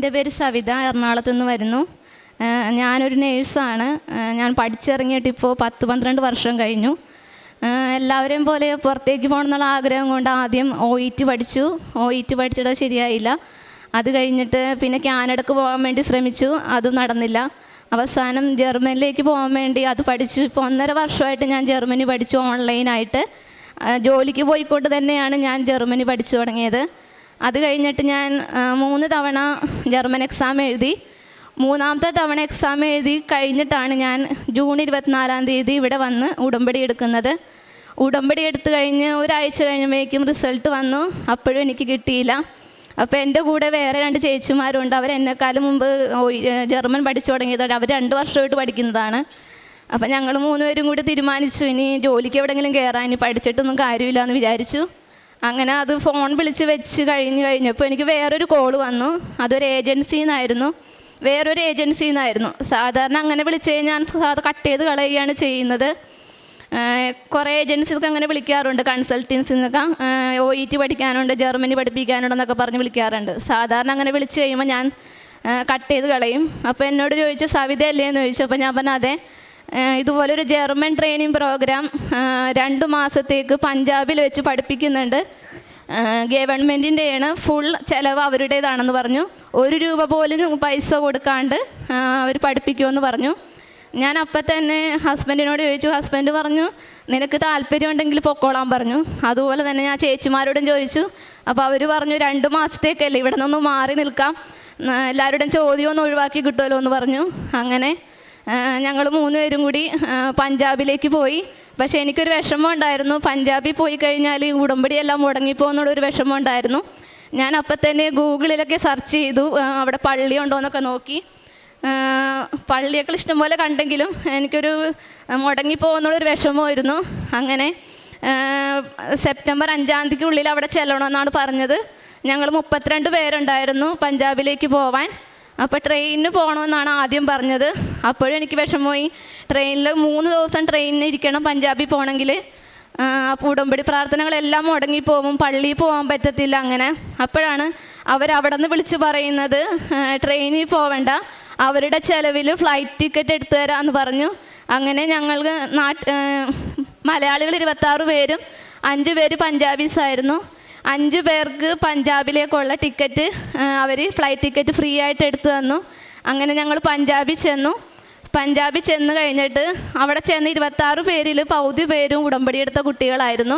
എന്റെ പേര് സവിത എറണാകുളത്ത് നിന്ന് വരുന്നു. ഞാനൊരു നേഴ്സാണ്. ഞാൻ പഠിച്ചിറങ്ങിയിട്ട് ഇപ്പോൾ പത്ത് പന്ത്രണ്ട് വർഷം കഴിഞ്ഞു. എല്ലാവരെയും പോലെ പുറത്തേക്ക് പോകണം എന്നുള്ള ആഗ്രഹം കൊണ്ട് ആദ്യം ഒ ഇ ടി പഠിച്ചു. ഒ ഇ ടി പഠിച്ചിട്ട് ശരിയായില്ല. അത് കഴിഞ്ഞിട്ട് പിന്നെ കാനഡക്ക് പോകാൻ വേണ്ടി ശ്രമിച്ചു. അതും നടന്നില്ല. അവസാനം ജർമ്മനിലേക്ക് പോകാൻ വേണ്ടി അത് പഠിച്ചു. ഇപ്പോൾ ഒന്നര വർഷമായിട്ട് ഞാൻ ജർമ്മനി പഠിച്ചു ഓൺലൈനായിട്ട്. ജോലിക്ക് പോയിക്കൊണ്ട് തന്നെയാണ് ഞാൻ ജർമ്മനി പഠിച്ചു തുടങ്ങിയത്. അത് കഴിഞ്ഞിട്ട് ഞാൻ മൂന്ന് തവണ ജർമ്മൻ എക്സാം എഴുതി. മൂന്നാമത്തെ തവണ എക്സാം എഴുതി കഴിഞ്ഞിട്ടാണ് ഞാൻ ജൂൺ ഇരുപത്തിനാലാം തീയതി ഇവിടെ വന്ന് ഉടമ്പടി എടുക്കുന്നത്. ഉടമ്പടി എടുത്തു കഴിഞ്ഞ് ഒരാഴ്ച കഴിഞ്ഞപ്പോഴേക്കും റിസൾട്ട് വന്നു. അപ്പോഴും എനിക്ക് കിട്ടിയില്ല. അപ്പോൾ എന്റെ കൂടെ വേറെ രണ്ട് ചേച്ചിമാരുണ്ട്. അവർ എന്നെക്കാളും മുമ്പ് ജർമ്മൻ പഠിച്ചു തുടങ്ങിയതാണ്. അവർ രണ്ട് വർഷമായിട്ട് പഠിക്കുന്നതാണ്. അപ്പം ഞങ്ങൾ മൂന്നുപേരും കൂടി തീരുമാനിച്ചു. ഇനി ജോലിക്ക് എവിടെയെങ്കിലും കയറാൻ ഇനി പഠിച്ചിട്ടൊന്നും കാര്യമില്ല എന്ന് വിചാരിച്ചു. അങ്ങനെ അത് ഫോൺ വിളിച്ച് വെച്ച് കഴിഞ്ഞ് കഴിഞ്ഞപ്പോൾ എനിക്ക് വേറൊരു കോൾ വന്നു. അതൊരു ഏജൻസിയിൽ നിന്നായിരുന്നു വേറൊരു ഏജൻസിയിൽ നിന്നായിരുന്നു സാധാരണ അങ്ങനെ വിളിച്ച് കഴിഞ്ഞാൽ അത് കട്ട് ചെയ്ത് കളയുകയാണ് ചെയ്യുന്നത്. കുറേ ഏജൻസിക്ക് അങ്ങനെ വിളിക്കാറുണ്ട്. കൺസൾട്ടൻസിൽ നിന്നൊക്കെ ഒ ഇ ടി പഠിക്കാനുണ്ട് ജർമ്മനി പഠിപ്പിക്കാനുണ്ടെന്നൊക്കെ പറഞ്ഞ് വിളിക്കാറുണ്ട്. സാധാരണ അങ്ങനെ വിളിച്ച് കഴിയുമ്പോൾ ഞാൻ കട്ട് ചെയ്ത് കളയും. അപ്പോൾ എന്നോട് ചോദിച്ച സവിത അല്ലേ? എന്ന് ചോദിച്ചു. അപ്പോൾ ഞാൻ പറഞ്ഞാൽ അതെ. ഇതുപോലൊരു ജർമ്മൻ ട്രെയിനിങ് പ്രോഗ്രാം രണ്ട് മാസത്തേക്ക് പഞ്ചാബിൽ വെച്ച് പഠിപ്പിക്കുന്നുണ്ട്. ഗവൺമെന്റിന്റെയാണ് ഫുൾ ചിലവ് അവരുടേതാണെന്ന് പറഞ്ഞു. ഒരു രൂപ പോലും പൈസ കൊടുക്കാണ്ട് അവർ പഠിപ്പിക്കുമെന്ന് പറഞ്ഞു. ഞാൻ അപ്പം തന്നെ ഹസ്ബൻഡിനോട് ചോദിച്ചു ഹസ്ബൻഡ് പറഞ്ഞു നിനക്ക് താല്പര്യം ഉണ്ടെങ്കിൽ പൊക്കോളാൻ പറഞ്ഞു. അതുപോലെ തന്നെ ഞാൻ ചേച്ചിമാരോടും ചോദിച്ചു. അപ്പോൾ അവർ പറഞ്ഞു രണ്ട് മാസത്തേക്കല്ലേ ഇവിടെ നിന്നൊന്ന് മാറി നിൽക്കാം. എല്ലാവരുടെയും ചോദ്യമൊന്നും ഒഴിവാക്കി കിട്ടുമല്ലോ എന്ന് പറഞ്ഞു. അങ്ങനെ ഞങ്ങൾ മൂന്നുപേരും കൂടി പഞ്ചാബിലേക്ക് പോയി. പക്ഷേ എനിക്കൊരു വിഷമം ഉണ്ടായിരുന്നു. പഞ്ചാബിൽ പോയി കഴിഞ്ഞാൽ ഈ ഉടമ്പടിയെല്ലാം മുടങ്ങിപ്പോകുന്നുള്ളൊരു വിഷമം ഉണ്ടായിരുന്നു. ഞാൻ അപ്പം തന്നെ ഗൂഗിളിലൊക്കെ സെർച്ച് ചെയ്തു അവിടെ പള്ളി ഉണ്ടോ എന്നൊക്കെ നോക്കി. പള്ളിയൊക്കെ ഇഷ്ടംപോലെ കണ്ടെങ്കിലും എനിക്കൊരു മുടങ്ങിപ്പോകുന്നുള്ളൊരു വിഷമമായിരുന്നു. അങ്ങനെ സെപ്റ്റംബർ അഞ്ചാം തീയതിക്കുള്ളിൽ അവിടെ ചെല്ലണമെന്നാണ് പറഞ്ഞത്. ഞങ്ങൾ മുപ്പത്തിരണ്ട് പേരുണ്ടായിരുന്നു പഞ്ചാബിലേക്ക് പോവാൻ. അപ്പോൾ ട്രെയിനിന് പോകണമെന്നാണ് ആദ്യം പറഞ്ഞത്. അപ്പോഴും എനിക്ക് വിഷമമായി. ട്രെയിനിൽ മൂന്ന് ദിവസം ട്രെയിനിന് ഇരിക്കണം പഞ്ചാബിൽ പോകണമെങ്കിൽ അപ്പോൾ ഉടമ്പടി പ്രാർത്ഥനകളെല്ലാം മുടങ്ങിപ്പോവും. പള്ളിയിൽ പോകാൻ പറ്റത്തില്ല അങ്ങനെ. അപ്പോഴാണ് അവരവിടെ നിന്ന് വിളിച്ച് പറയുന്നത് ട്രെയിനിൽ പോവണ്ട. അവരുടെ ചിലവിൽ ഫ്ലൈറ്റ് ടിക്കറ്റ് എടുത്തു തരാമെന്ന് പറഞ്ഞു. അങ്ങനെ ഞങ്ങൾക്ക് നാട്ട് മലയാളികൾ ഇരുപത്താറ് പേരും അഞ്ച് പേര് പഞ്ചാബീസ് ആയിരുന്നു അഞ്ച് പേർക്ക് പഞ്ചാബിലേക്കുള്ള ടിക്കറ്റ് അവർ ഫ്ലൈറ്റ് ടിക്കറ്റ് ഫ്രീ ആയിട്ട് എടുത്തു തന്നു. അങ്ങനെ ഞങ്ങൾ പഞ്ചാബിൽ ചെന്നു. പഞ്ചാബിൽ ചെന്ന് കഴിഞ്ഞിട്ട് അവിടെ ചെന്ന് ഇരുപത്താറ് പേരിൽ പൗതി പേരും ഉടമ്പടി എടുത്ത കുട്ടികളായിരുന്നു.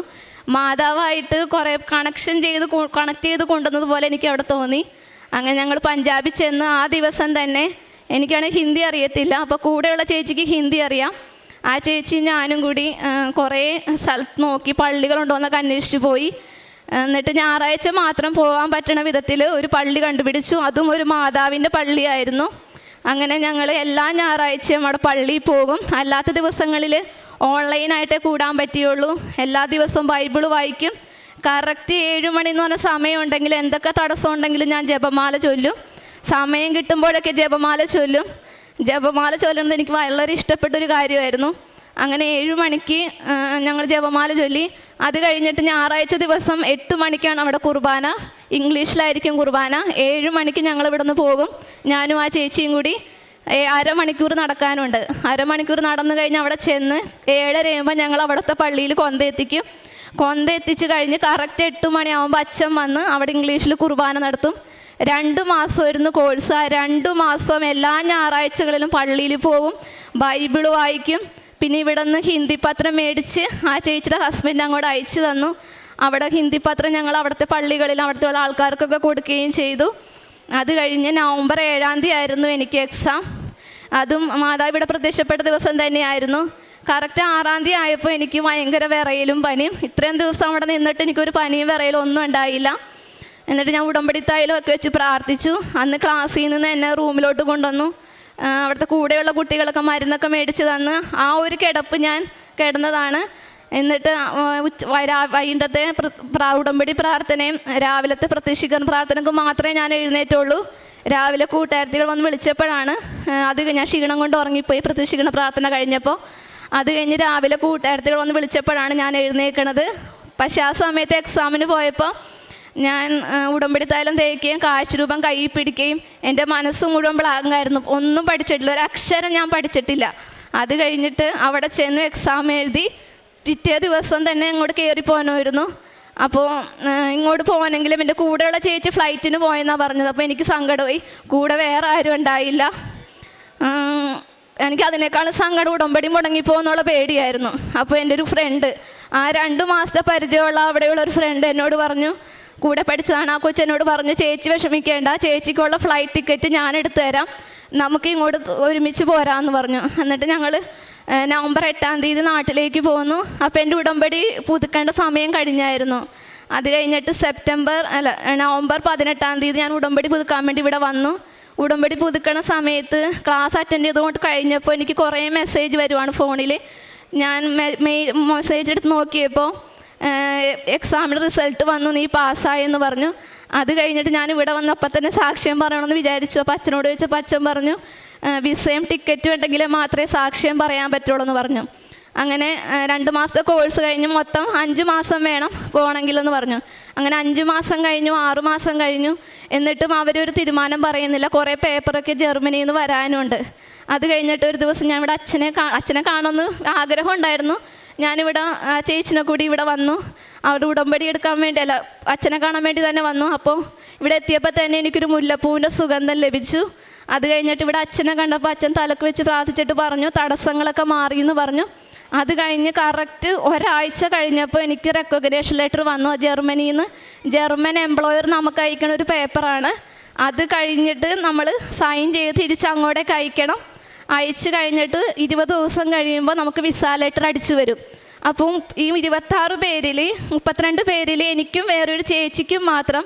മാതാവായിട്ട് കുറേ കണക്ഷൻ ചെയ്ത് കണക്ട് ചെയ്ത് കൊണ്ടുവന്നത് പോലെ എനിക്ക് അവിടെ തോന്നി. അങ്ങനെ ഞങ്ങൾ പഞ്ചാബിൽ ചെന്ന് ആ ദിവസം തന്നെ എനിക്കാണെങ്കിൽ ഹിന്ദി അറിയത്തില്ല. അപ്പോൾ കൂടെയുള്ള ചേച്ചിക്ക് ഹിന്ദി അറിയാം. ആ ചേച്ചി ഞാനും കൂടി കുറേ സ്ഥലത്ത് നോക്കി പള്ളികളുണ്ടോ എന്നൊക്കെ അന്വേഷിച്ച് പോയി. എന്നിട്ട് ഞായറാഴ്ച മാത്രം പോകാൻ പറ്റണ വിധത്തിൽ ഒരു പള്ളി കണ്ടുപിടിച്ചു. അതും ഒരു മാതാവിന്റെ പള്ളിയായിരുന്നു. അങ്ങനെ ഞങ്ങൾ എല്ലാ ഞായറാഴ്ചയും അവിടെ പള്ളിയിൽ പോകും. അല്ലാത്ത ദിവസങ്ങളിൽ ഓൺലൈനായിട്ടേ കൂടാൻ പറ്റുകയുള്ളൂ എല്ലാ ദിവസവും ബൈബിൾ വായിക്കും. കറക്റ്റ് ഏഴ് മണി പറഞ്ഞ സമയമുണ്ടെങ്കിൽ എന്തൊക്കെ തടസ്സം ഉണ്ടെങ്കിലും ഞാൻ ജപമാല ചൊല്ലും. സമയം കിട്ടുമ്പോഴൊക്കെ ജപമാല ചൊല്ലും. ജപമാല ചൊല്ലുന്നത് എനിക്ക് വളരെ ഇഷ്ടപ്പെട്ടൊരു കാര്യമായിരുന്നു. അങ്ങനെ ഏഴ് മണിക്ക് ഞങ്ങൾ ജപമാല ചൊല്ലി. അത് കഴിഞ്ഞിട്ട് ഞായറാഴ്ച ദിവസം എട്ട് മണിക്കാണ് അവിടെ കുർബാന. ഇംഗ്ലീഷിലായിരിക്കും കുർബാന. ഏഴ് മണിക്ക് ഞങ്ങൾ ഇവിടെ നിന്ന് പോകും. ഞാനും ആ ചേച്ചിയും കൂടി അരമണിക്കൂർ നടക്കാനുണ്ട്. അരമണിക്കൂർ നടന്നു കഴിഞ്ഞ് അവിടെ ചെന്ന് ഏഴര ആകുമ്പോൾ ഞങ്ങൾ അവിടുത്തെ പള്ളിയിൽ കൊന്ത എത്തിക്കും. കൊന്ത എത്തിച്ച് കഴിഞ്ഞ് കറക്റ്റ് എട്ട് മണിയാവുമ്പോൾ അച്ഛൻ വന്ന് അവിടെ ഇംഗ്ലീഷിൽ കുർബാന നടത്തും. രണ്ട് മാസമായിരുന്നു കോഴ്സ് ആ. രണ്ട് മാസവും എല്ലാ ഞായറാഴ്ചകളിലും പള്ളിയിൽ പോകും. ബൈബിൾ വായിക്കും. പിന്നെ ഇവിടെ നിന്ന് ഹിന്ദി പത്രം മേടിച്ച് ആ ചേച്ചിയുടെ ഹസ്ബൻഡ് അങ്ങോട്ട് അയച്ചു തന്നു. അവിടെ ഹിന്ദി പത്രം ഞങ്ങൾ അവിടുത്തെ പള്ളികളിൽ അവിടുത്തെ ഉള്ള ആൾക്കാർക്കൊക്കെ കൊടുക്കുകയും ചെയ്തു. അത് കഴിഞ്ഞ് നവംബർ ഏഴാം തീയതി ആയിരുന്നു എനിക്ക് എക്സാം അതും മാതാവ് ഇവിടെ പ്രത്യക്ഷപ്പെട്ട ദിവസം തന്നെയായിരുന്നു. കറക്റ്റ് ആറാം തീയതി ആയപ്പോൾ എനിക്ക് ഭയങ്കര വിറയലും പനിയും. ഇത്രയും ദിവസം അവിടെ നിന്നിട്ട് എനിക്കൊരു പനിയും വിറയലും ഒന്നും ഉണ്ടായില്ല. എന്നിട്ട് ഞാൻ ഉടമ്പടിത്തായാലും ഒക്കെ വെച്ച് പ്രാർത്ഥിച്ചു. അന്ന് ക്ലാസ്സിൽ നിന്ന് എന്നെ റൂമിലോട്ട് കൊണ്ടുവന്നു. അവിടുത്തെ കൂടെയുള്ള കുട്ടികളൊക്കെ മരുന്നൊക്കെ മേടിച്ച് തന്ന് ആ ഒരു കിടപ്പ് ഞാൻ കിടന്നതാണ്. എന്നിട്ട് വൈകിട്ടത്തെ ഉടമ്പടി പ്രാർത്ഥനയും രാവിലത്തെ പ്രത്യക്ഷീകരണ പ്രാർത്ഥനയ്ക്ക് മാത്രമേ ഞാൻ എഴുന്നേറ്റുള്ളൂ. രാവിലെ കൂട്ടുകാരത്തികൾ വന്ന് വിളിച്ചപ്പോഴാണ് അത് ഞാൻ ക്ഷീണം കൊണ്ട് ഉറങ്ങിപ്പോയി പ്രത്യക്ഷീകരണ പ്രാർത്ഥന കഴിഞ്ഞപ്പോൾ. അത് കഴിഞ്ഞ് രാവിലെ കൂട്ടുകാരത്തികൾ വന്ന് വിളിച്ചപ്പോഴാണ് ഞാൻ എഴുന്നേൽക്കണത് പക്ഷേ ആ സമയത്ത് എക്സാമിന് പോയപ്പോൾ ഞാൻ ആ, ഉടമ്പടി തൈലം തേക്കുകയും കാശ് രൂപം കയ്യിൽ പിടിക്കുകയും എന്റെ മനസ്സ് മുഴുവൻ ബ്ലാങ്കായിരുന്നു ഒന്നും പഠിച്ചിട്ടില്ല. ഒരു അക്ഷരം ഞാൻ പഠിച്ചിട്ടില്ല. അത് കഴിഞ്ഞിട്ട് അവിടെ ചെന്ന് എക്സാം എഴുതി പിറ്റേ ദിവസം തന്നെ ഇങ്ങോട്ട് കയറി പോകണമായിരുന്നു അപ്പോൾ ഇങ്ങോട്ട് പോകണമെങ്കിലും എന്റെ കൂടെയുള്ള ചേച്ചി ഫ്ലൈറ്റിന് പോയെന്നാണ് പറഞ്ഞത്. അപ്പോൾ എനിക്ക് സങ്കടമായി. കൂടെ വേറെ ആരും ഉണ്ടായില്ല. എനിക്ക് അതിനേക്കാളും സങ്കടം ഉടമ്പടി മുടങ്ങിപ്പോന്നുള്ള പേടിയായിരുന്നു. അപ്പോൾ എന്റെ ഒരു ഫ്രണ്ട് ആ രണ്ട് മാസത്തെ പരിചയമുള്ള അവിടെയുള്ള ഒരു ഫ്രണ്ട് എന്നോട് പറഞ്ഞു കൂടെ പഠിച്ചതാണ്. ആ കൊച്ചനോട് പറഞ്ഞു ചേച്ചി വിഷമിക്കേണ്ട ചേച്ചിക്കുള്ള ഫ്ലൈറ്റ് ടിക്കറ്റ് ഞാൻ എടുത്തു തരാം. നമുക്ക് ഇങ്ങോട്ട് ഒരുമിച്ച് പോരാന്ന് പറഞ്ഞു. എന്നിട്ട് ഞങ്ങൾ നവംബർ എട്ടാം തീയതി നാട്ടിലേക്ക് പോന്നു. അപ്പോൾ എന്റെ ഉടമ്പടി പുതുക്കേണ്ട സമയം കഴിഞ്ഞായിരുന്നു. അത് കഴിഞ്ഞിട്ട് സെപ്റ്റംബർ അല്ല നവംബർ പതിനെട്ടാം തീയതി ഞാൻ ഉടമ്പടി പുതുക്കാൻ വേണ്ടി ഇവിടെ വന്നു. ഉടമ്പടി പുതുക്കണ സമയത്ത് ക്ലാസ് അറ്റൻഡ് ചെയ്തുകൊണ്ട് കഴിഞ്ഞപ്പോൾ എനിക്ക് കുറേ മെസ്സേജ് വരുവാണ് ഫോണിൽ ഞാൻ മെയ് മെസ്സേജ് എടുത്ത് നോക്കിയപ്പോൾ എക്സാമിന് റിസൾട്ട് വന്നു നീ പാസ്സായെന്ന് പറഞ്ഞു. അത് കഴിഞ്ഞിട്ട് ഞാൻ ഇവിടെ വന്നപ്പോൾ തന്നെ സാക്ഷ്യം പറയണമെന്ന് വിചാരിച്ചു. അപ്പോൾ അച്ഛനോട് ചോദിച്ചപ്പോൾ അച്ഛൻ പറഞ്ഞു "ആ, വിസയും ടിക്കറ്റും ഉണ്ടെങ്കിൽ മാത്രമേ സാക്ഷ്യം പറയാൻ പറ്റുള്ളൂ എന്ന് പറഞ്ഞു. അങ്ങനെ രണ്ട് മാസത്തെ കോഴ്സ് കഴിഞ്ഞ് മൊത്തം അഞ്ച് മാസം വേണം പോകണമെങ്കിലെന്ന് പറഞ്ഞു. അങ്ങനെ അഞ്ച് മാസം കഴിഞ്ഞു ആറ് മാസം കഴിഞ്ഞു. എന്നിട്ടും അവരൊരു തീരുമാനം പറയുന്നില്ല. കുറേ പേപ്പറൊക്കെ ജർമ്മനിയിൽ നിന്ന് വരാനുണ്ട്. അത് കഴിഞ്ഞിട്ട് ഒരു ദിവസം ഞാൻ ഇവിടെ അച്ഛനെ അച്ഛനെ കാണുമെന്ന് ആഗ്രഹം ഉണ്ടായിരുന്നു. ഞാനിവിടെ ആ, ചേച്ചിനെ കൂടി ഇവിടെ വന്നു. അവിടെ ഉടമ്പടി എടുക്കാൻ വേണ്ടി അല്ല അച്ഛനെ കാണാൻ വേണ്ടി തന്നെ വന്നു. അപ്പോൾ ഇവിടെ എത്തിയപ്പോൾ തന്നെ എനിക്കൊരു മുല്ലപ്പൂവിന്റെ സുഗന്ധം ലഭിച്ചു. അത് കഴിഞ്ഞിട്ട് ഇവിടെ അച്ഛനെ കണ്ടപ്പോൾ അച്ഛൻ തലക്ക് വെച്ച് പ്രാർത്ഥിച്ചിട്ട് പറഞ്ഞു തടസ്സങ്ങളൊക്കെ മാറി എന്ന് പറഞ്ഞു. അത് കഴിഞ്ഞ് കറക്റ്റ് ഒരാഴ്ച കഴിഞ്ഞപ്പോൾ എനിക്ക് റെക്കഗ്നേഷൻ ലെറ്റർ വന്നു ജർമ്മനിയിൽ നിന്ന്. ജർമ്മൻ എംപ്ലോയർ നമുക്ക് അയക്കണ ഒരു പേപ്പറാണ് അത് കഴിഞ്ഞിട്ട് നമ്മൾ സൈൻ ചെയ്ത് തിരിച്ച് അങ്ങോട്ടേക്ക് അയക്കണം. അയച്ചു കഴിഞ്ഞിട്ട് ഇരുപത് ദിവസം കഴിയുമ്പോൾ നമുക്ക് വിസ ലെറ്റർ അടിച്ചു വരും. അപ്പം ഈ ഇരുപത്താറ് പേരിൽ മുപ്പത്തിരണ്ട് പേരിൽ എനിക്കും വേറൊരു ചേച്ചിക്കും മാത്രം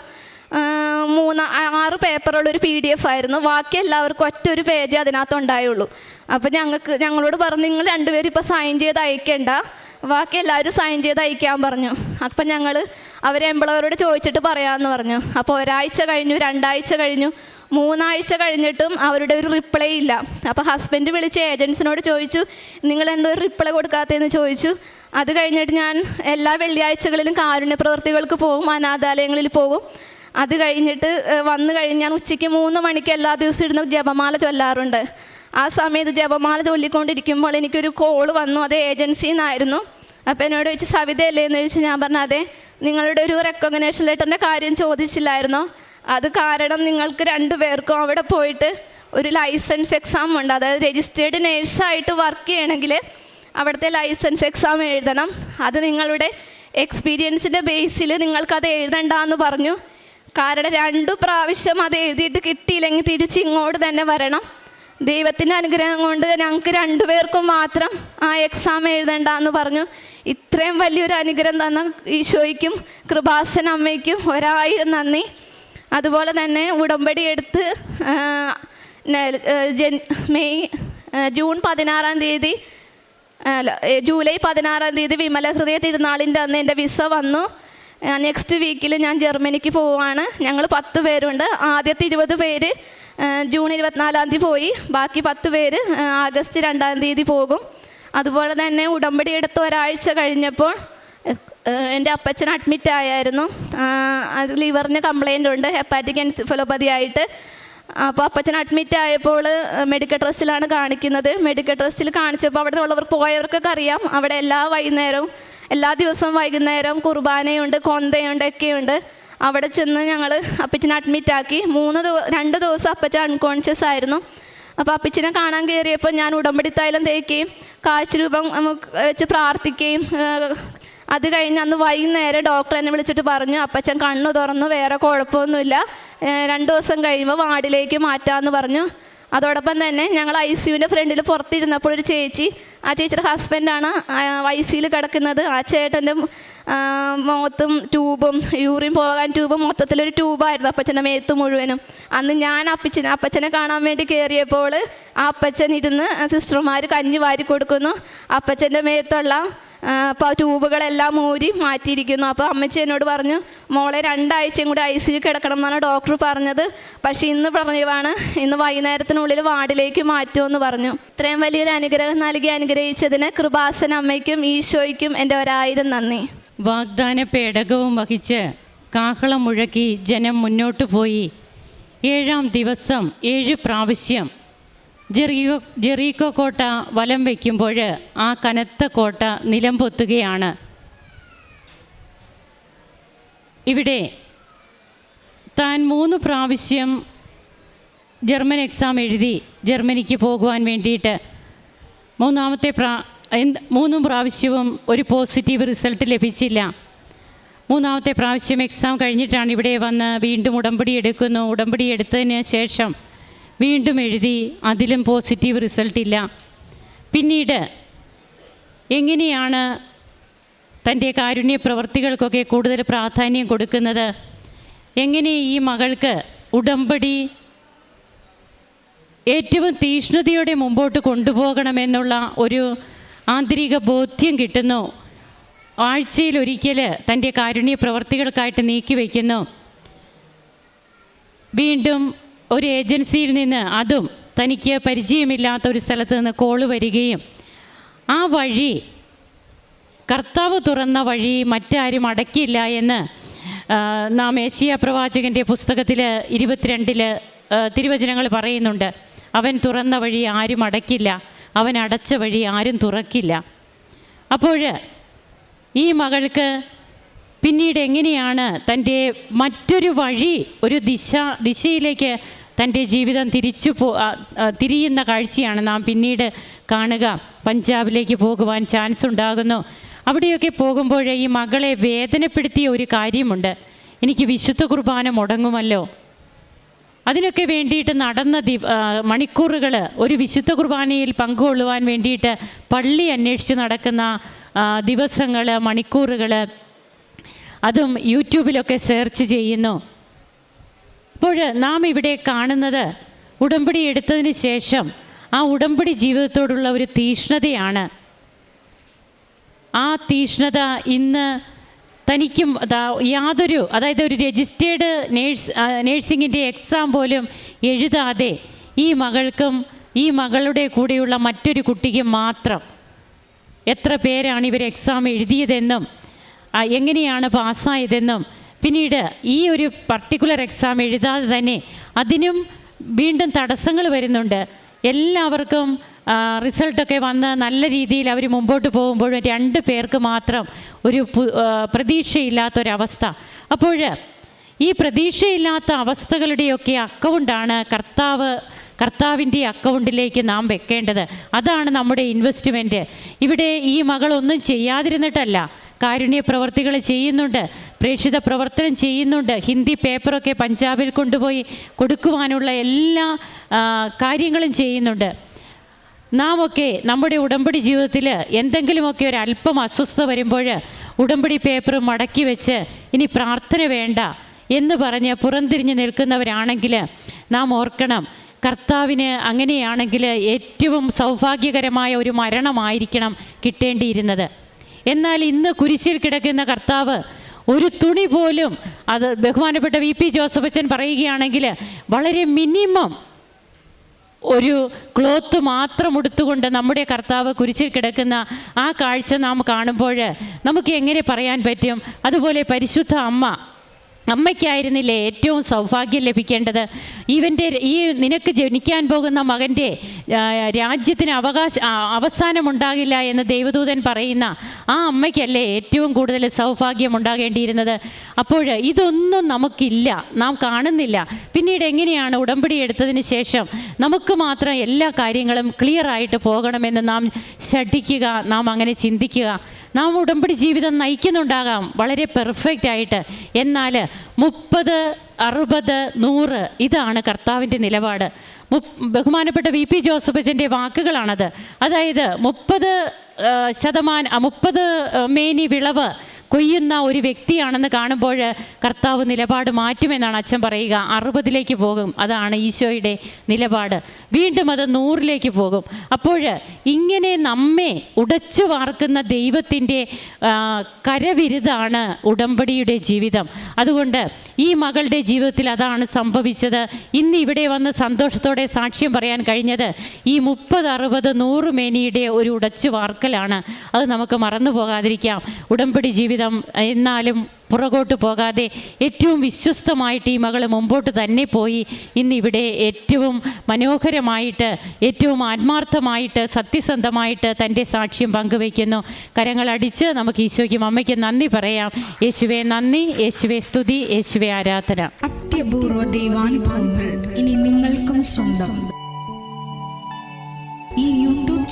മൂന്ന് ആറ് പേപ്പറുള്ളൊരു പി ഡി എഫ് ആയിരുന്നു. ബാക്കി എല്ലാവർക്കും ഒറ്റ ഒരു പേജ് അതിനകത്ത് ഉണ്ടായുള്ളൂ. അപ്പോൾ ഞങ്ങൾക്ക് ഞങ്ങളോട് പറഞ്ഞു നിങ്ങൾ രണ്ടുപേരും ഇപ്പോൾ സൈൻ ചെയ്ത് അയക്കേണ്ട. ബാക്കി എല്ലാവരും സൈൻ ചെയ്ത് അയക്കാൻ പറഞ്ഞു. അപ്പം ഞങ്ങൾ അവർ എംപ്ലോയറോട് ചോദിച്ചിട്ട് പറയാമെന്ന് പറഞ്ഞു. അപ്പോൾ ഒരാഴ്ച കഴിഞ്ഞു രണ്ടാഴ്ച കഴിഞ്ഞു. മൂന്നാഴ്ച കഴിഞ്ഞിട്ടും അവരുടെ ഒരു റിപ്ലൈ ഇല്ല. അപ്പോൾ ഹസ്ബൻഡ് വിളിച്ച് ഏജൻസിനോട് ചോദിച്ചു നിങ്ങൾ എന്തോ ഒരു റിപ്ലൈ കൊടുക്കാത്തതെന്ന്? ചോദിച്ചു. അത് കഴിഞ്ഞിട്ട് ഞാൻ എല്ലാ വെള്ളിയാഴ്ചകളിലും കാരുണ്യ പ്രവർത്തികൾക്ക് പോകും അനാഥാലയങ്ങളിൽ പോകും. അത് കഴിഞ്ഞിട്ട് വന്നു കഴിഞ്ഞ് ഞാൻ ഉച്ചയ്ക്ക് മൂന്ന് മണിക്ക് എല്ലാ ദിവസവും ഇരുന്ന് ജപമാല ചൊല്ലാറുണ്ട്. ആ സമയത്ത് ജപമാല ചൊല്ലിക്കൊണ്ടിരിക്കുമ്പോൾ എനിക്കൊരു കോൾ വന്നു അത് ഏജൻസിയിൽ നിന്നായിരുന്നു അപ്പോൾ എന്നോട് ചോദിച്ചു സവിതയല്ലേ? എന്ന് ചോദിച്ചു. ഞാൻ പറഞ്ഞു അതെ നിങ്ങളുടെ ഒരു റെക്കഗ്നേഷൻ ലെറ്ററിന്റെ കാര്യം ചോദിച്ചില്ലായിരുന്നോ? അത് കാരണം നിങ്ങൾക്ക് രണ്ടു പേർക്കും അവിടെ പോയിട്ട് ഒരു ലൈസൻസ് എക്സാം ഉണ്ട്. അതായത് രജിസ്റ്റേർഡ് നേഴ്സായിട്ട് വർക്ക് ചെയ്യണമെങ്കിൽ അവിടുത്തെ ലൈസൻസ് എക്സാം എഴുതണം. അത് നിങ്ങളുടെ എക്സ്പീരിയൻസിന്റെ ബേസിൽ നിങ്ങൾക്കത് എഴുതണ്ടെന്ന് പറഞ്ഞു. കാരണം രണ്ടു പ്രാവശ്യം അത് എഴുതിയിട്ട് കിട്ടിയില്ലെങ്കിൽ തിരിച്ച് ഇങ്ങോട്ട് തന്നെ വരണം. ദൈവത്തിന്റെ അനുഗ്രഹം കൊണ്ട് ഞങ്ങൾക്ക് രണ്ടുപേർക്കും മാത്രം ആ എക്സാം എഴുതണ്ട എന്ന് പറഞ്ഞു. ഇത്രയും വലിയൊരു അനുഗ്രഹം തന്ന ഈശോയ്ക്കും കൃപാസന അമ്മയ്ക്കും ഒരായിരം നന്ദി. അതുപോലെ തന്നെ ഉടമ്പടി എടുത്ത് മെയ് ജൂൺ പതിനാറാം തീയതി ജൂലൈ പതിനാറാം തീയതി വിമല ഹൃദയ തിരുനാളിന്റെ അന്ന് എന്റെ വിസ വന്നു. നെക്സ്റ്റ് വീക്കിൽ ഞാൻ ജർമ്മനിക്ക് പോവുകയാണ്. ഞങ്ങൾ പത്ത് പേരുണ്ട്. ആദ്യത്തെ ഇരുപത് പേര് ജൂൺ ഇരുപത്തിനാലാം തീയതി പോയി. ബാക്കി പത്ത് പേര് ആഗസ്റ്റ് രണ്ടാം തീയതി പോകും. അതുപോലെ തന്നെ ഉടമ്പടി എടുത്ത് ഒരാഴ്ച കഴിഞ്ഞപ്പോൾ എന്റെ അപ്പച്ചൻ അഡ്മിറ്റ് ആയായിരുന്നു. അത് ലിവറിന് കംപ്ലൈന്റ് ഉണ്ട് ഹെപ്പാറ്റിക് എൻസിഫലോപ്പതി ആയിട്ട് അപ്പോൾ അപ്പച്ചൻ അഡ്മിറ്റ് ആയപ്പോൾ മെഡിക്കൽ ട്രസ്റ്റിലാണ് കാണിക്കുന്നത്. മെഡിക്കൽ ട്രസ്റ്റിൽ കാണിച്ചപ്പോൾ അവിടെ ഉള്ളവർ പോയവർക്കൊക്കെ അറിയാം. അവിടെ എല്ലാ വൈകുന്നേരവും എല്ലാ ദിവസവും വൈകുന്നേരം കുർബാനയുണ്ട് കൊന്തയുണ്ട് ഒക്കെയുണ്ട്. അവിടെ ചെന്ന് ഞങ്ങൾ അപ്പച്ചനെ അഡ്മിറ്റ് ആക്കി. മൂന്ന് ദിവസം രണ്ട് ദിവസം അപ്പച്ചൻ അൺകോൺഷ്യസ് ആയിരുന്നു. അപ്പോൾ അപ്പച്ചനെ കാണാൻ കയറിയപ്പോൾ ഞാൻ ഉടമ്പടി തൈലം തേക്കുകയും കാശ് രൂപം വെച്ച് പ്രാർത്ഥിക്കുകയും അത് കഴിഞ്ഞ് അന്ന് വൈകുന്നേരം ഡോക്ടർ എന്നെ വിളിച്ചിട്ട് പറഞ്ഞു അപ്പച്ചൻ കണ്ണു തുറന്നു വേറെ കുഴപ്പമൊന്നുമില്ല. രണ്ട് ദിവസം കഴിയുമ്പോൾ വാർഡിലേക്ക് മാറ്റാമെന്ന് പറഞ്ഞു. അതോടൊപ്പം തന്നെ ഞങ്ങൾ ഐ സിയുവിന്റെ ഫ്രണ്ടിൽ പുറത്തിരുന്നപ്പോൾ ഒരു ചേച്ചി ആ ചേച്ചിയുടെ ഹസ്ബൻഡാണ് ഐ സിയിൽ കിടക്കുന്നത്. ആ ചേട്ടന്റെ മുഖത്തും ട്യൂബും യൂറിൻ പോകാൻ ട്യൂബും മൊത്തത്തിലൊരു ട്യൂബായിരുന്നു അപ്പച്ചന്റെ മേത്ത് മുഴുവനും. അന്ന് ഞാൻ അപ്പച്ചനെ അപ്പച്ചനെ കാണാൻ വേണ്ടി കയറിയപ്പോൾ ആ അപ്പച്ചൻ ഇരുന്ന് സിസ്റ്റർമാർ കഞ്ഞി വാരി കൊടുക്കുന്നു. അപ്പച്ചന്റെ മേത്തുള്ള അപ്പോൾ ട്യൂബുകളെല്ലാം ഊരി മാറ്റിയിരിക്കുന്നു. അപ്പോൾ അമ്മച്ചി എന്നോട് പറഞ്ഞു മോളെ രണ്ടാഴ്ചയും കൂടി ഐ സിയിൽ കിടക്കണം എന്നാണ് ഡോക്ടർ പറഞ്ഞത്. പക്ഷേ ഇന്ന് പറഞ്ഞതാണ് ഇന്ന് വൈകുന്നേരത്തിനുള്ളിൽ വാർഡിലേക്ക് മാറ്റുമെന്ന് പറഞ്ഞു. ഇത്രയും വലിയൊരു അനുഗ്രഹം നൽകി അനുഗ്രഹിച്ചതിന് കൃപാസന അമ്മയ്ക്കും ഈശോയ്ക്കും എന്റെ ഒരായിരം നന്ദി. വാഗ്ദാന പേടകവും വഹിച്ച് കാഹളം മുഴക്കി ജനം മുന്നോട്ടു പോയി. ഏഴാം ദിവസം ഏഴ് പ്രാവശ്യം ജെറീകോ ജെറീക്കോ കോട്ട വലം വയ്ക്കുമ്പോൾ ആ കനത്ത കോട്ട നിലം പൊത്തുകയാണ്. ഇവിടെ താൻ മൂന്ന് പ്രാവശ്യം ജർമ്മൻ എക്സാം എഴുതി ജർമ്മനിക്ക് പോകുവാൻ വേണ്ടിയിട്ട് മൂന്നാമത്തെ പ്രാ മൂന്നും പ്രാവശ്യവും ഒരു പോസിറ്റീവ് റിസൾട്ട് ലഭിച്ചില്ല. മൂന്നാമത്തെ പ്രാവശ്യം എക്സാം കഴിഞ്ഞിട്ടാണ് ഇവിടെ വന്ന് വീണ്ടും ഉടമ്പടി എടുക്കുന്നു. ഉടമ്പടി എടുത്തതിന് ശേഷം വീണ്ടും എഴുതി അതിലും പോസിറ്റീവ് റിസൾട്ട് ഇല്ല. പിന്നീട് എങ്ങനെയാണ് തന്റെ കാരുണ്യ പ്രവർത്തികൾക്കൊക്കെ കൂടുതൽ പ്രാധാന്യം കൊടുക്കുന്നത്? എങ്ങനെ ഈ മകൾക്ക് ഉടമ്പടി ഏറ്റവും തീഷ്ണതയോടെ മുമ്പോട്ട് കൊണ്ടുപോകണമെന്നുള്ള ഒരു ആന്തരിക ബോധ്യം കിട്ടുന്നു. ആഴ്ചയിൽ ഒരിക്കൽ തന്റെ കാരുണ്യ പ്രവർത്തികൾക്കായിട്ട് നീക്കി വയ്ക്കുന്നു. വീണ്ടും ഒരു ഏജൻസിയിൽ നിന്ന് അതും തനിക്ക് പരിചയമില്ലാത്ത ഒരു സ്ഥലത്ത് നിന്ന് കോൾ വരികയും ആ വഴി കർത്താവ് തുറന്ന വഴി മറ്റാരും അടക്കില്ല എന്ന് നാം ഏഷ്യ പ്രവാചകന്റെ പുസ്തകത്തിൽ ഇരുപത്തിരണ്ടിൽ തിരുവചനങ്ങൾ പറയുന്നുണ്ട്. അവൻ തുറന്ന വഴി ആരും അടക്കില്ല. അവൻ അടച്ച വഴി ആരും തുറക്കില്ല. അപ്പോൾ ഈ മകൾക്ക് പിന്നീട് എങ്ങനെയാണ് തന്റെ മറ്റൊരു വഴി ഒരു ദിശ ദിശയിലേക്ക് തന്റെ ജീവിതം തിരിച്ചു പോ തിരിയുന്ന കാഴ്ചയാണ് നാം പിന്നീട് കാണുക. പഞ്ചാബിലേക്ക് പോകുവാൻ ചാൻസ് ഉണ്ടാകുന്നു. അവിടെയൊക്കെ പോകുമ്പോഴേ ഈ മകളെ വേദനപ്പെടുത്തിയ ഒരു കാര്യമുണ്ട്. എനിക്ക് വിശുദ്ധ കുർബാന മുടങ്ങുമല്ലോ. അതിനൊക്കെ വേണ്ടിയിട്ട് നടന്ന ദി മണിക്കൂറുകൾ ഒരു വിശുദ്ധ കുർബാനയിൽ പങ്കുകൊള്ളുവാൻ വേണ്ടിയിട്ട് പള്ളി അന്വേഷിച്ച് നടക്കുന്ന ദിവസങ്ങൾ മണിക്കൂറുകൾ അതും യൂട്യൂബിലൊക്കെ സെർച്ച് ചെയ്യുന്നു. അപ്പോൾ നാം ഇവിടെ കാണുന്നത് ഉടമ്പടി എടുത്തതിന് ശേഷം ആ ഉടമ്പടി ജീവിതത്തോടുള്ള ഒരു തീഷ്ണതയാണ്. ആ തീഷ്ണത ഇന്ന് തനിക്കും യാതൊരു അതായത് ഒരു രജിസ്റ്റേർഡ് നേഴ്സ് നേഴ്സിങ്ങിന്റെ എക്സാം പോലും എഴുതാതെ ഈ മകൾക്കും ഈ മകളുടെ കൂടെയുള്ള മറ്റൊരു കുട്ടിക്കും മാത്രം എത്ര പേരാണ് ഇവർ എക്സാം എഴുതിയതെന്നും എങ്ങനെയാണ് പാസ്സായതെന്നും പിന്നീട് ഈ ഒരു പർട്ടിക്കുലർ എക്സാം എഴുതാതെ തന്നെ അതിനും വീണ്ടും തടസ്സങ്ങൾ വരുന്നുണ്ട്. എല്ലാവർക്കും റിസൾട്ടൊക്കെ വന്ന് നല്ല രീതിയിൽ അവർ മുമ്പോട്ട് പോകുമ്പോഴും രണ്ട് പേർക്ക് മാത്രം ഒരു പ്രതീക്ഷയില്ലാത്തൊരവസ്ഥ. അപ്പോൾ ഈ പ്രതീക്ഷയില്ലാത്ത അവസ്ഥകളുടെയൊക്കെ അക്കൗണ്ടാണ് കർത്താവ് കർത്താവിന്റെ അക്കൗണ്ടിലേക്ക് നാം വെക്കേണ്ടത്. അതാണ് നമ്മുടെ ഇൻവെസ്റ്റ്മെന്റ് ഇവിടെ ഈ മകളൊന്നും ചെയ്യാതിരുന്നിട്ടല്ല. കാരുണ്യ പ്രവർത്തികൾ ചെയ്യുന്നുണ്ട്. പ്രേക്ഷിത പ്രവർത്തനം ചെയ്യുന്നുണ്ട്. ഹിന്ദി പേപ്പറൊക്കെ പഞ്ചാബിൽ കൊണ്ടുപോയി കൊടുക്കുവാനുള്ള എല്ലാ കാര്യങ്ങളും ചെയ്യുന്നുണ്ട്. നാം ഒക്കെ നമ്മുടെ ഉടമ്പടി ജീവിതത്തിൽ എന്തെങ്കിലുമൊക്കെ ഒരു അല്പം അസ്വസ്ഥത വരുമ്പോൾ ഉടമ്പടി പേപ്പർ മടക്കി വെച്ച് ഇനി പ്രാർത്ഥന വേണ്ട എന്ന് പറഞ്ഞ് പുറംതിരിഞ്ഞ് നിൽക്കുന്നവരാണെങ്കിൽ നാം ഓർക്കണം. കർത്താവിന് അങ്ങനെയാണെങ്കിൽ ഏറ്റവും സൗഭാഗ്യകരമായ ഒരു മരണമായിരിക്കണം കിട്ടേണ്ടിയിരുന്നത്. എന്നാൽ ഇന്ന് കുരിശിൽ കിടക്കുന്ന കർത്താവ് ഒരു തുണി പോലും അത് ബഹുമാനപ്പെട്ട വി പി ജോസഫച്ചൻ പറയുകയാണെങ്കിൽ വളരെ മിനിമം ഒരു ക്ലോത്ത് മാത്രം ഉടുത്തുകൊണ്ട് നമ്മുടെ കർത്താവ് കുരിശിൽ കിടക്കുന്ന ആ കാഴ്ച നാം കാണുമ്പോൾ നമുക്ക് എങ്ങനെ പറയാൻ പറ്റും? അതുപോലെ പരിശുദ്ധ അമ്മ അമ്മയ്ക്കായിരുന്നില്ലേ ഏറ്റവും സൗഭാഗ്യം ലഭിക്കേണ്ടത്? ഇവന്റെ ഈ നിനക്ക് ജനിക്കാൻ പോകുന്ന മകന്റെ രാജ്യത്തിന് അവകാശ അവസാനമുണ്ടാകില്ല എന്ന് ദൈവദൂതൻ പറയുന്ന ആ അമ്മയ്ക്കല്ലേ ഏറ്റവും കൂടുതൽ സൗഭാഗ്യം ഉണ്ടാകേണ്ടിയിരുന്നത്? അപ്പോൾ ഇതൊന്നും നമുക്കില്ല നാം കാണുന്നില്ല. പിന്നീട് എങ്ങനെയാണ് ഉടമ്പടി എടുത്തതിന് ശേഷം നമുക്ക് മാത്രം എല്ലാ കാര്യങ്ങളും ക്ലിയർ ആയിട്ട് പോകണമെന്ന് നാം ശഠിക്കുക നാം അങ്ങനെ ചിന്തിക്കുക. നാം ഉടമ്പടി ജീവിതം നയിക്കുന്നുണ്ടാകാം വളരെ പെർഫെക്റ്റ് ആയിട്ട്. എന്നാൽ മുപ്പത് അറുപത് നൂറ് ഇതാണ് കർത്താവിന്റെ നിലപാട്. ബഹുമാനപ്പെട്ട വി പി ജോസഫച്ചന്റെ വാക്കുകളാണത്. അതായത് മുപ്പത് ശതമാനം മുപ്പത് മേനി വിളവ് കൊയ്യുന്ന ഒരു വ്യക്തിയാണെന്ന് കാണുമ്പോൾ കർത്താവ് നിലപാട് മാറ്റുമെന്നാണ് അച്ഛൻ പറയുക. അറുപതിലേക്ക് പോകും. അതാണ് ഈശോയുടെ നിലപാട്. വീണ്ടും അത് നൂറിലേക്ക് പോകും. അപ്പോൾ ഇങ്ങനെ നമ്മെ ഉടച്ചു വാർക്കുന്ന ദൈവത്തിന്റെ കരവിരുതാണ് ഉടമ്പടിയുടെ ജീവിതം. അതുകൊണ്ട് ഈ മകളുടെ ജീവിതത്തിൽ അതാണ് സംഭവിച്ചത്. ഇന്ന് ഇവിടെ വന്ന് സന്തോഷത്തോടെ സാക്ഷ്യം പറയാൻ കഴിഞ്ഞത് ഈ മുപ്പത് അറുപത് നൂറ് മേനിയുടെ ഒരു ഉടച്ചു വാർക്കലാണ്. അത് നമുക്ക് മറന്നു പോകാതിരിക്കാം ഉടമ്പടി ജീവിതം എന്നാലും പുറകോട്ട് പോകാതെ ഏറ്റവും വിശ്വസ്തമായിട്ട് ഈ മകൾ മുമ്പോട്ട് തന്നെ പോയി. ഇന്നിവിടെ ഏറ്റവും മനോഹരമായിട്ട് ഏറ്റവും ആത്മാർത്ഥമായിട്ട് സത്യസന്ധമായിട്ട് തന്റെ സാക്ഷ്യം പങ്കുവയ്ക്കുന്നു. കരങ്ങളടിച്ച് നമുക്ക് ഈശോയ്ക്കും അമ്മയ്ക്കും നന്ദി പറയാം. യേശുവെ നന്ദി. യേശുവെ സ്തുതി. യേശുവെ ആരാധന. അത്യപൂർവ ദൈവാനുഭവങ്ങൾ ഇനി നിങ്ങൾക്കും സ്വന്തം.